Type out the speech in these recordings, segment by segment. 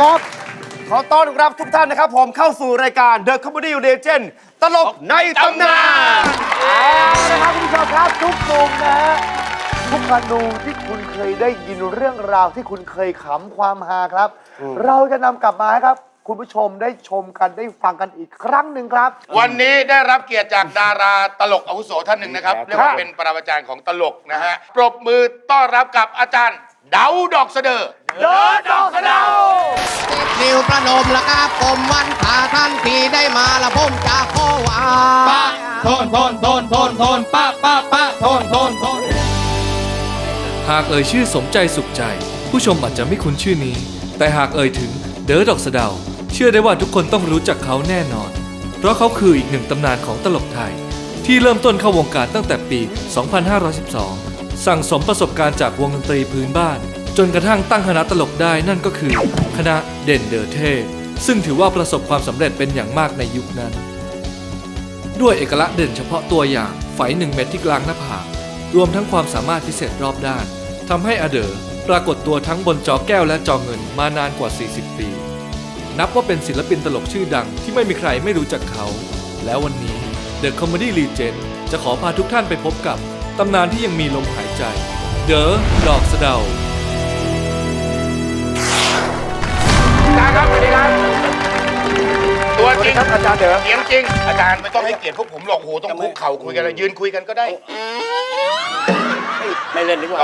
ดีครับ ขอต้อนรับทุกท่านนะครับ ผมเข้าสู่รายการ The Comedy Legend ตลกในตำนานเอาละครับคุณผู้ชมครับทุกมุมนะฮะทุกอนูที่คุณเคยได้ยินเรื่องราวที่คุณเคยขำความฮาครับ เราจะนำกลับมาให้ครับ คุณผู้ชมได้ชมกันได้ฟังกันอีกครั้งหนึ่งครับ วันนี้ได้รับเกียรติจากดาราตลกอาวุโสท่านหนึ่งนะครับ เรียกว่าเป็นปรมาจารย์ของตลกนะฮะ ปรบมือต้อนรับกับอาจารย์เดาดอกเสดอ เดินดอกกระเดานิวประนมละครับผมวันพาท่านที่ได้มาละผมจะขอว่าโทนทนทนทนทนป้าป้าป้าโทนทนทนหากเอ่ยชื่อสมใจสุขใจ ผู้ชมอาจจะไม่คุ้นชื่อนี้ แต่หากเอ่ยถึงเดอดอกสะเดา เชื่อได้ว่าทุกคนต้องรู้จักเขาแน่นอน เพราะเขาคืออีกหนึ่งตำนานของตลกไทย ที่เริ่มต้นเข้าวงการตั้งแต่ปี 2512 สั่งสมประสบการณ์จากวงดนตรีพื้นบ้าน จนกระทั่งตั้งคณะตลกได้นั่นก็คือ คณะเด่นเดอเทซึ่งถือว่าประสบความสำเร็จเป็นอย่างมากในยุคนั้น ด้วยเอกลักษณ์เด่นเฉพาะตัวอย่างไฝหนึ่งเม็ดที่กลางหน้าผากรวมทั้งความสามารถพิเศษรอบด้านทำให้อเดอปรากฏตัวทั้งบนจอแก้วและจอเงินมานานกว่า 40 ปี นับว่าเป็นศิลปินตลกชื่อดังที่ไม่มีใครไม่รู้จักเขา แล้ววันนี้ The Comedy Legend จะขอพาทุกท่านไปพบกับตำนานที่ยังมีลมหายใจ เดอดอกสะเดา ดีครับ ตัวจริงครับอาจารย์เด๋อเสียงจริง อาจารย์ไม่ต้องให้เกียรติพวกผมหรอกโอ้โหต้องคุกเข่าคุยกันเลยยืนคุยกันก็ได้ ไม่เล่นดีกว่า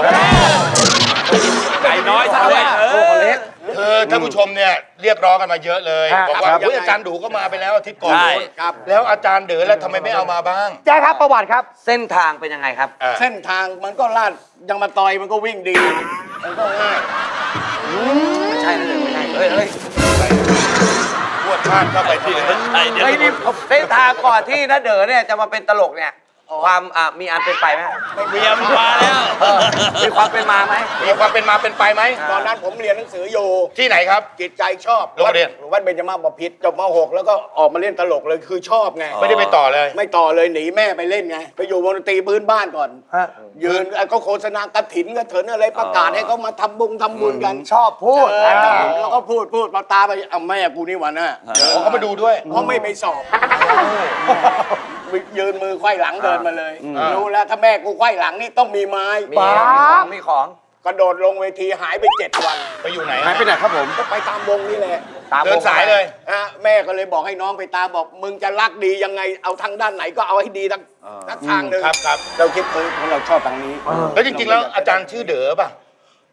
ไก่น้อยซะด้วยเออเล็กคือท่านผู้ชมเนี่ยเรียกร้องกันมาเยอะเลยครับบอกว่าครับอุ๊ยอาจารย์ดูก็มาไปแล้วอาทิตย์ก่อนใช่ครับแล้วอาจารย์เด๋อแล้วทำไมไม่เอามาบ้างแจ๊คครับประวัติครับ เส้นทางเป็นยังไงครับอะเส้นทางมันก็ลาดยังมาตอยมันก็วิ่งดี มันก็ง่าย ไม่ใช่นะเดี๋ยวไม่ใช่เฮ้ยเฮ้ยพวดพลาดเข้าไปที่เลยเฮ้ยนี่เส้นทางก่อนที่น้าเด๋อเนี่ยจะมาเป็นตลกเนี่ย ความอะมีอันเป็นไปไหมเมียมนมาแล้ว เออมีความเป็นมาไหม มีความเป็นมาเป็นไปไหม ตอนนั้นผมเรียนหนังสืออยู่ที่ไหนครับ จิตใจชอบโรงเรียนวัดเบญจมาบพิตรจบม .6 แล้วก็ออกมาเล่นตลกเลยคือชอบไง ไม่ได้ไปต่อเลย ไม่ต่อเลยหนีแม่ไปเล่นไง ไปอยู่วงดนตรีพื้นบ้านก่อน ฮะ ยืนไอ้ก็โฆษณากระถินกระเถินอะไรประกาศให้เขามาทำบุญทำบุญกันชอบพูดเออแล้วก็พูดพูดพอตาไปเอาแม่กูนี่หวันน่ะผมก็มาดูด้วย เพราะไม่ไปสอบ ยืนมือไขว้หลังเดินมาเลย รู้แล้วถ้าแม่กูไขว้หลังนี่ต้องมีไม้มีของมีของกระโดดลงเวทีหายไปเจ็ดวันไปอยู่ไหนหายไปไหนครับผมก็ไปตามวงนี่แหละตามเดินสายเลยอะแม่ก็เลยบอกให้น้องไปตามบอกมึงจะรักดียังไงเอาทางด้านไหนก็เอาให้ดีทั้งทั้งทางหนึ่งครับครับเราคิดเออเราชอบทางนี้ แล้วจริงๆแล้วอาจารย์ชื่อเด๋อป่ะ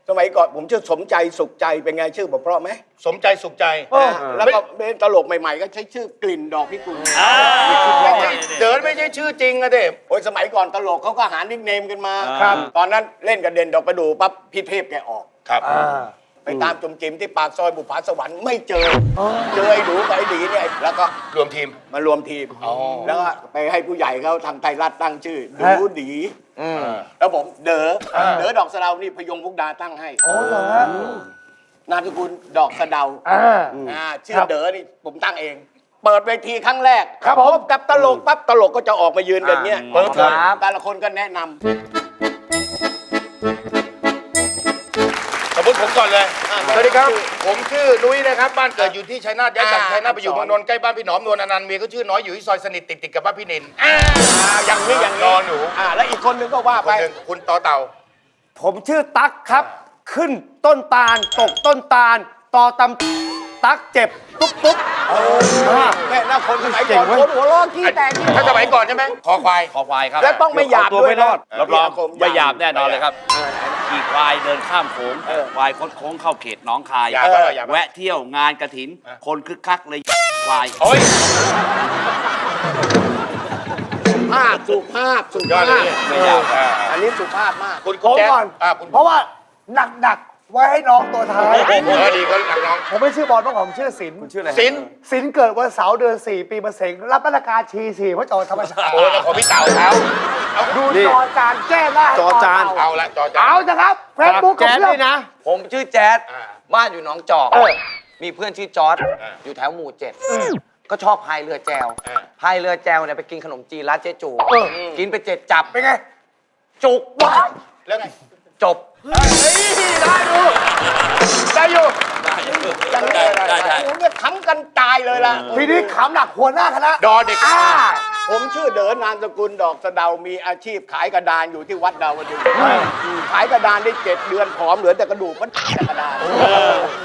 สมัยก่อนผมชื่อสมใจสุขใจเป็นไงชื่อผมเพราะไหมสมใจสุขใจอะแล้วก็เป็นตลกใหม่ๆ ก็ใช้ชื่อกลิ่นดอกพิกุลไม่ใช่เด๋อไม่ใช่ชื่อจริงอะเด็โอ้ยสมัยก่อนตลกเขาก็หานิกเนมกันมา ครับ ตอนนั้นเล่นกับเด่นดอกประดูปั๊บพี่เทพแกออก ครับ ไปตามจมจิมที่ปากซอยบุพภาสวรรค์ไม่เจออเจอไอ้ดูกับไอ้ดีเนี่ยแล้วก็รวมทีม มารวมทีมอ๋อ แล้วก็ไปให้ผู้ใหญ่เขาทางไทยรัฐตั้งชื่อดูดีแล้วผมเด๋อเด๋อดอกสะเดานี่พยงมุกดาตั้งให้โอ้เหรอฮะนามสกุลดอกสะเดาอ่า อ่าชื่คอรับเด๋อนี่ผมตั้งเอง เปิดเวทีครั้งแรกครับผม พกับตลกปั๊บตลกก็จะออกมายืนแบบเนี้ยเปิดเลยแต่ละคนก็แนะนำ ก่อนเลยสวัสดีครับ ผมชื่อนุ้ยนะครับ บ้านเกิดอยู่ที่ชัยนาทย้ายจากอ่าชัยนาทไปอยู่เมืองนนท์ใกล้บ้านพี่หนอมนวลอนันต์เมียก็ชื่อน้อยอยู่ที่ซอยสนิทติดติดๆกับบ้านพี่นินอ่าอ่าอย่างนี้อย่างนนี้อนหนูอ่าแล้วอีกคนนึงก็ว่าคไปนหนึ่งคุณต่อเต่า ผมชื่อตั๊กครับ ขึ้นต้นตาลตกต้นตาลต่อตำตั๊กเจ็บตุ๊บตุ๊บอ่าแม่น่าคนสมัยเก่ก่งอนเว้ยคนหัวล้อขี้แตกถ้าสมัยก่อนใช่ไหมคอควายคอควายครับ แล้วต้องไม่หยาบด้วยนะรับรองผมไม่หยาบแน่นอนเลยครับ ขี่ควายเดินข้ามโขงควายคดโค้งเข้าเขตหน้องคายหยาบเท่าไหร่หยาบแวะเที่ยวงานกระถิน คนคึกคักเลยควายโอ้ย ภาพสุภาพสุยอภาดเลยพเนี่ยไม่หยาบอ่าอันนี้สุภาพมากคุณผคุณมแจ๊คก่อน อ่าคุณ เพราะว่าหนักๆ ไว้ให้น้องตัวท้าย เออดีก็หนักน้อง ผมไม่ชื่อบอลเพราะผมชื่อศิลป์ชื่ออะไรสินศิลป์เกิดวันเสาร์เดือนสี่ปีมะเสงรับราชการชีสี่พระจอธรรมชาติโอ้ยแล้วของพี่เต่าเขาเอาดูจอจานแก้หน้าให้จอจานต่เต่เอาละจอจาเอาจะครับเฟซบุ๊กของแจ๊ดเพื่อนี่นนะ ผมชื่อแจ๊ดอ่าบ้านอยู่หนองจอก เออ มีเพื่อนชื่อจอร์ดอ่าอยู่แถวหมู่เจ็ดก็ชอบพายเรือแจวอ่า พายเรือแจวเนี่ยไปกินขนมจีนร้านเจ๊จูเออกินไปเจ็ดจับ เป็นไง จุกว้ายแล้วไง จบได้อยู่อย่างนี้เลยได้ได้โอ้โหเนี่ยขำกันตายเลยล่ะ ทีนี้ขำหนักหัวหน้าคณะดอเด็ก อ่า ผมชื่อเดินนามสกุลดอกสะเดา มีอาชีพขายกระดานอยู่ที่วัดดาวดึงส์ขายกระดานได้เจ็ดเดือนผอมเหลือแต่กระดูกมันแต่กระดาน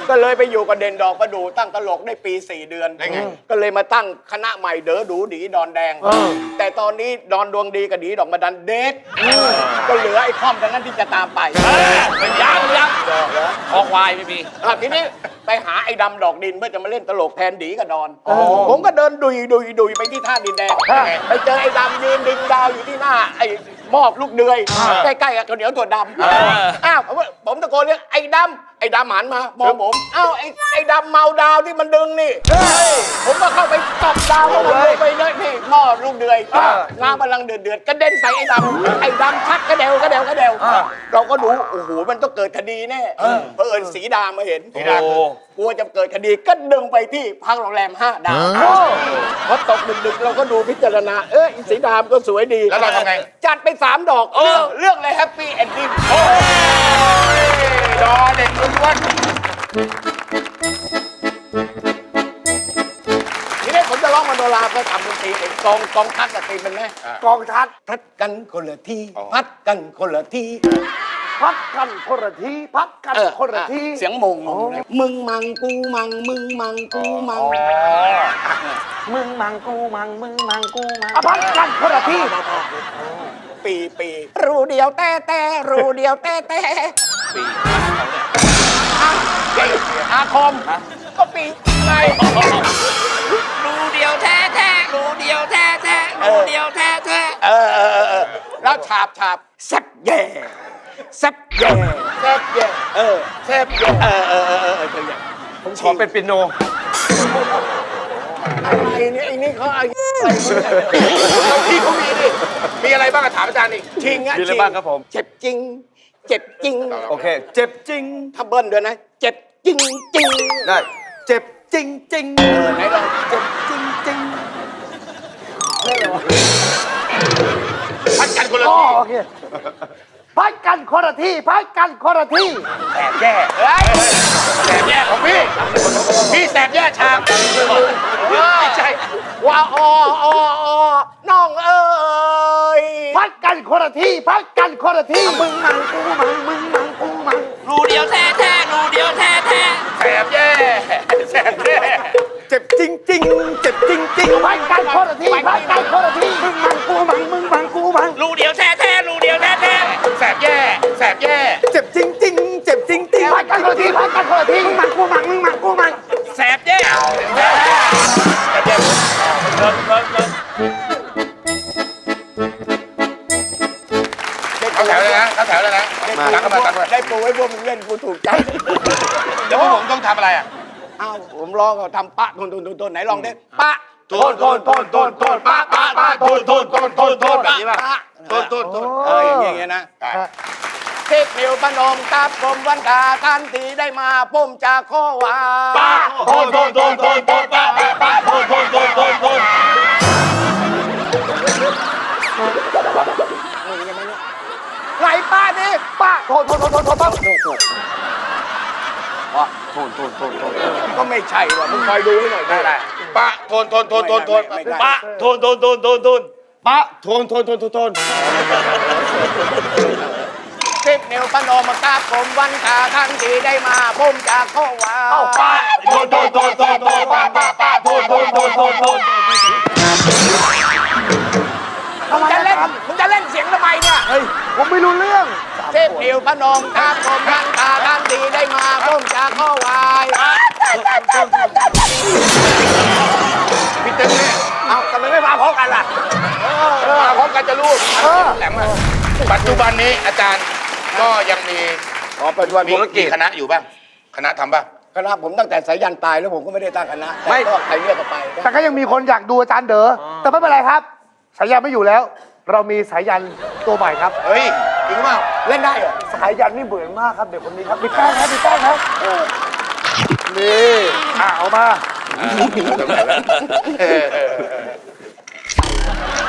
ก็เลยไปอยู่กับเด่นดอกประดูตั้งตลกได้ปีสี่เดือนได้ไงก็เลยมาตั้งคณะใหม่เด๋อดูดีดอนแดง แต่ตอนนี้ดอนดวงดีกับดีดอกมาดันเดทก็เหลือไอ้ข้อมเท่านั้นที่จะตามไปเป็นยังยังคอควายไม่มีอะทีนี้ ไปหาไอ้ดำดอกดินเพื่อจะมาเล่นตลกแทนดีกับดอน ผมก็เดินดุยดุยดุยไปที่ท่าดินแดงไปเจอไอ้ดำยืนดึงดาวอยู่ที่หน้าไอ้ มอบลูกเดือยใกล้ๆกับข้าวเหนียวถั่วดำอ้าวผมผมตะโกนเรียกไอ้ดำไอ้ดำหันมามองผมอ้าวไอ้ไอ้ดำเมาดาวที่มันดึงนี่ผมก็เข้าไปตบดาวมันเลยไปเลยนี่หม้อลูกเดือยงานกำลังเดือดเดือดๆกระเด็นใส่ไอ้ดำไอ้ดำชักกระเดวกระเดวกระเดวเราก็ดูโอ้โหมันต้องเกิดคดีแน่เพราะเอิญสีดามาเห็นสีดาโอ้ กลัวจะเกิดคดีก็ดึงไปที่พักโรงแรมห้าดาวพอตกดึกๆเราก็ดูพิจารณา เอ้ยสีดามก็สวยดีแล้วเราทำไง จัดไปสามดอกเรื่องเรื่องเลยแฮปปี้เอนดิ้งดอเด็กล้วนทีนี้ผมจะร้องมโนราก็ทำดนตรีเองกองกองทัดกับตีเป็นไหมกองทัพพัดกันคนละที่พัดกันคนละที่ พักกันคนละทีพักกันเออคนละที เสียงมงมึงมังกูมังมึงมังกูมังมึงมังกูมังมึงมังกูมังอะพักกันคนละทีปีปีรูเดียวแต่แต่รูเดียวแต่แต่ปีอาคมก็ปีไงรูเดียวแท้แท้รูเดียวแท้แท้รูเดียวแท้แท้เออเออเออเออแล้วฉาบฉาบแซบแย่ แซบแย่แซบแย่เออแซบแย่เออเออเออเออเออเออผมขอเป็นปิโนไอ้นี่ไอ้นี่เขาอายุอะไรมึงเนี่ยๆพี่เขามีดิมีอะไรบ้างอะถามอาจารย์นี่ชิงอะมีอะไรบ้างครับผม เจ็บจริง เจ็บจริงโอเค เจ็บจริง ถ้าเบิ้ลด้วยนะ เจ็บจริงจริงได้ เจ็บจริงจริงเออไหนลองเจ็บจริงจริงพัดกันคนละอ๋อที่โอเค พักกันคนละทีพักกันคนละทีแสบแย่เฮ้ยแสบแย่ของพี่ พี่แสบแย่ชามไม่ใช่ว่าอออออน้องเอ้ยพักกันคนละทีพักกันคนละทีมึงมังกูมังมึงมังกูมังรูเดียวแท้แท้รูเดียวแท้แท้แสบแย่แสบแย่เจ็บจริงจริงเจ็บจริงจริง เข้าแถวเลยนะเข้าแถวเลยนะตั้งกันมาตั้งกันมาได้ปูไว้พวกมึงเล่นกูถูกใจเดี๋ยวพวกผมต้องทำอะไรอะอ้าวผมร้องเอาทำปะทนทนทนทนไหนลองดิปะโทนโทนโทนโทนโทนป้าป้าป้าโทนโทนโทนโทนโทนแบบนี้ป่ะปะโทนโทนโทนเอออย่างเงี้ยนะได้เทพนิวพนมครับผมวันตาท่านทีได้มาผมจะข้อว่าป้าโทนโทนโทนโทนโทนป้าป้าป้าโทนโทนโทนโทนโทนไหน ป้าดิป้าโทนโทนโทนโทนโทนป้าก็ไม่ใช่ว่ะมึงคอยดูให้หน่อยได้ได้ป้าโทนโทนโทนโทนโทนไม่ได้ป้าโทนโทนโทนโทนโทนปะโทนโทนโทนโทนโทนเทพนิวพนมครับผมวันตาท่านทีได้มาผมจะข้อว่าป้าโทนโทนโทนโทนโทนป้าป้าป้าโทนโทนโทนโทนโทนทำไมจะเล่นครับมึงจะเล่นเสียงทำไมเนี่ยเฮ้ย ผมไม่รู้เรื่องเทพนิวพนมครับผมวันตาท่านทีได้มาผมจะข้อวายพี่เต็มเนี่ยเอ้าทำไมไม่มาพร้อมกันล่ะมาพร้อมกันจะรู้แหลมมาปัจจุบันนี้อาจารย์ก็ยังมีอ๋อปัจจุบันมีกี่คณะอยู่บ้างคณะทำบ้างคณะผมตั้งแต่สายันตายแล้วผมก็ไม่ได้ตั้งคณะไม่ก็ใครเรียกก็ไป แต่ก็ยังมีคนอยากดูอาจารย์เด๋อแต่ไม่เป็นไรครับสายันไม่อยู่แล้ว เรามีสายันตัวใหม่ครับ เฮ้ยจริงเปล่าเล่นได้เหรอสายันนี่เบื่อมากครับเด็กคนนี้ครับมีแป้งครับมีแป้งครับนี่อะเอามา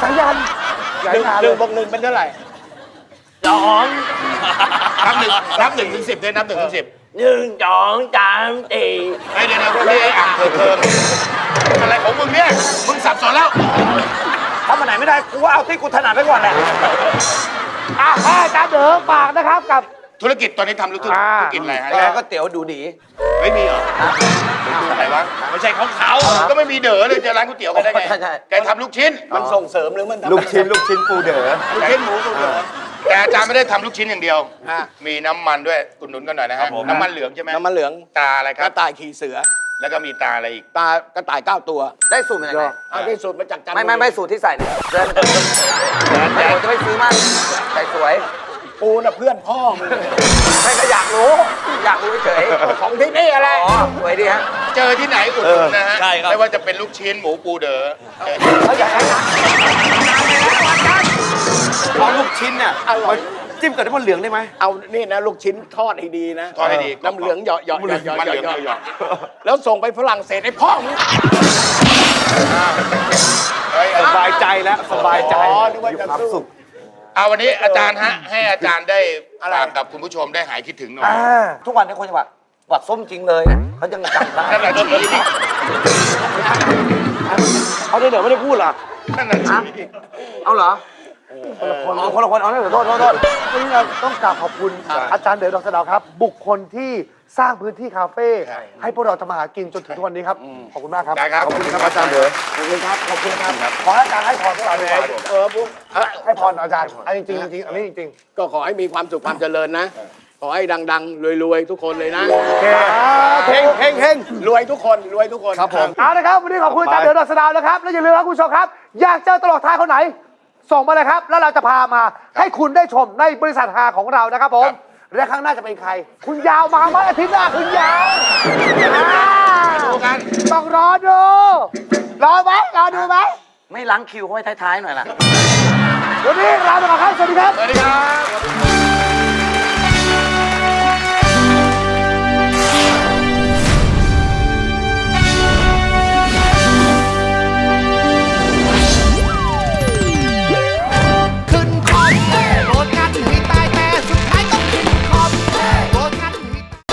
สายันใหญ่หนึ่งงานหเลนึ่ยงบวกหนึ่งเป็นเท่าไหร่นับหนึ่งนับหนึ่งถึงสิบเลยนับหนึ่งถึงสิบหนึ่งสองสามสี่เฮ้ยเดี๋ยวเดี๋ยวพวกนี้ไอ้อ่างเถิดเทิงอะไรของมึงเนี่ยมึงสับสนแล้ว ถ้ามันไหนไม่ได้กูว่าเอาที่กูถนัดไปก่อนแหละอะให้อาจารย์เด๋อฝากนะครับกับ ธุรกิจตอนนี้ทำธุรกิจอ่า ธุรกิจอะไรฮะแกก็เตี๋ยวดูดี ไม่มีเหรออะไรวะไม่ใช่ของเขาก็ไม่มีเด๋อเลยจะร้านก๋วยเตี๋ยวกันได้ไงใช่ใช่ แกทำลูกชิ้นมันส่งเสริมหรือมันทำลูกชิ้นลูกชิ้นปูเด๋อ ลูกชิ้นหมูสูตรเด๋อแต่อาจารย์ไม่ได้ทำลูกชิ้นอย่างเดียวอะมีน้ำมันด้วยอุดหนุนกันหน่อยนะครัฮะบผมน้ำมันเหลืองใช่ไหมน้ำมันเหลืองตาอะไรคกรับระต่ายขี่เสือ แล้วก็มีตาอะไรอีก ตากระต่ายเก้าตัวได้สูตรมาจากไหนเอาได้สูตรมาจากจันทไม่บุไม่รีไม่สูตรที่ใส่เนี่ยเดินไม่ผมจะไม่ซื้อมากใส่สวยปูน่ะเพื่อนพ่อมึงไม่ก็อยากรู้ อยากรู้เฉยของที่นี่อะไร อ๋อสวยดีฮะเจอที่ไหนอุดหนุนนะฮะใช่ครับ ไม่ว่าจะเป็นลูกชิ้นหมูปูเด๋อเอาลูกชิ้น เนี่ยมาจิ้มกับน้ำมันเหลืองได้ไหม เอานี่นะลูกชิ้นทอดให้ดีนะทอดให้ดีน้ำเหลืองเหยาะเหยาะเหยาะเหยาะมันเหลืองเหยาะเหยาะ แล้วส่งไปฝรั่งเศสให้พ่อมึงเฮ้ยสบายใจแล้วสบายใจอ๋อนึกว่ามีจะความสู้สุขเอาวันนี้อาจารย์ฮะ ให้อาจารย์ได้ฝากกับคุณผู้ชมได้หายคิดถึงหน่อยอ่าทุกวันนี้คนจังหวัดหวัดส้มจริงเลยเนี่ยเขายังจำได้นั่นแหละชีวิตเขาได้เด๋อไม่ได้พูดเหรอนั่นแหละชีวิตเอาเหรอ คนละคนคนละคนเอาเนี่ยโทษโทษโทษวันนี้เราต้องกราบขอบคุณอาจารย์เด๋อดอกสะเดาวครับ บุคคลที่สร้างพื้นที่คาเฟ่ให้พวกเราทำมาหากินจนถึงทุกวันนี้ครับ ขอบคุณมากครับ ได้ครับขอบคุณครับอาจารย์เด๋อขอบคุณครับขอบคุณครับขอให้อาจารย์ให้พรพวกเราด้วยเออปุ๊บเอ่อให้พรอาจารย์อันนี้จริงๆจริงๆอันนี้จริงก็ขอให้มีความสุขความเจริญนะขอให้ดังๆ รวยๆ ทุกคนเลยนะๆโอเคเฮงเฮงเฮงรวยทุกคน รวยทุกคน ครับผม เอาละครับ วันนี้ขอบคุณอาจารย์เด๋อดอกสะเดาวนะครับ แล้วอย่าลืมครับคุณผู้ชมครับ อยากเจอตลกไทายคนไหน ส่งมาเลยครับ แล้วเราจะพามาให้คุณได้ชมในบริษัทฮาของเรานะครับผม และครั้งหน้าจะเป็นใคร คุณยาวมาไหมอาทิตย์หน้าคุณยาวอ่าดูกัน ต้องรอดู รอไหมรอดูไหมไม่ล้างคิวเขาไว้ท้ายๆหน่อยล่ะ วันนี้ลาไปก่อนครับสวัสดีครับ สวัสดีครับ